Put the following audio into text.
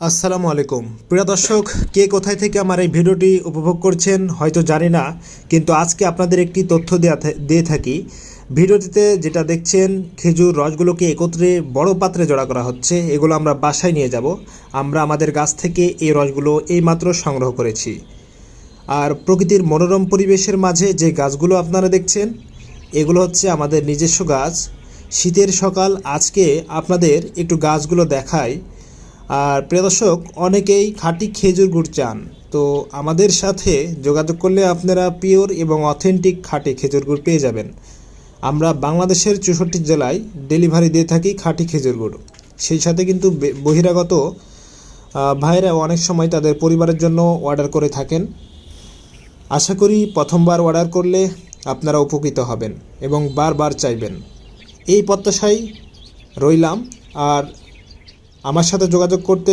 আসসালামু আলাইকুম। প্রিয় দর্শক, কে কোথায় থেকে আমার এই ভিডিওটি উপভোগ করছেন হয়তো জানি না, কিন্তু আজকে আপনাদের একটি তথ্য দেয়া দিয়ে থাকি। ভিডিওটিতে যেটা দেখছেন, খেজুর রসগুলোকে একত্রে বড় পাত্রে জড়া করা হচ্ছে। এগুলো আমরা বাসায় নিয়ে যাব। আমরা আমাদের গাছ থেকে এই রসগুলো এইমাত্র সংগ্রহ করেছি। আর প্রকৃতির মনোরম পরিবেশের মাঝে যে গাছগুলো আপনারা দেখছেন, এগুলো হচ্ছে আমাদের নিজস্ব গাছ। শীতের সকাল, আজকে আপনাদের একটু গাছগুলো দেখাই। আর প্রিয় দর্শক, অনেকেই খাঁটি খেজুর গুড় চান। তো আমাদের সাথে যোগাযোগ করলে আপনারা পিওর এবং অথেন্টিক খাঁটি খেজুর গুড় পেয়ে যাবেন। আমরা বাংলাদেশের চৌষট্টি জেলায় ডেলিভারি দিয়ে থাকি খাঁটি খেজুর গুড়। সেই সাথে কিন্তু বহিরাগত ভাইরা অনেক সময় তাদের পরিবারের জন্য অর্ডার করে থাকেন। আশা করি প্রথমবার অর্ডার করলে আপনারা উপকৃত হবেন এবং বারবার চাইবেন। এই প্রত্যাশাই রইলাম। আর আমার সাথে যোগাযোগ করতে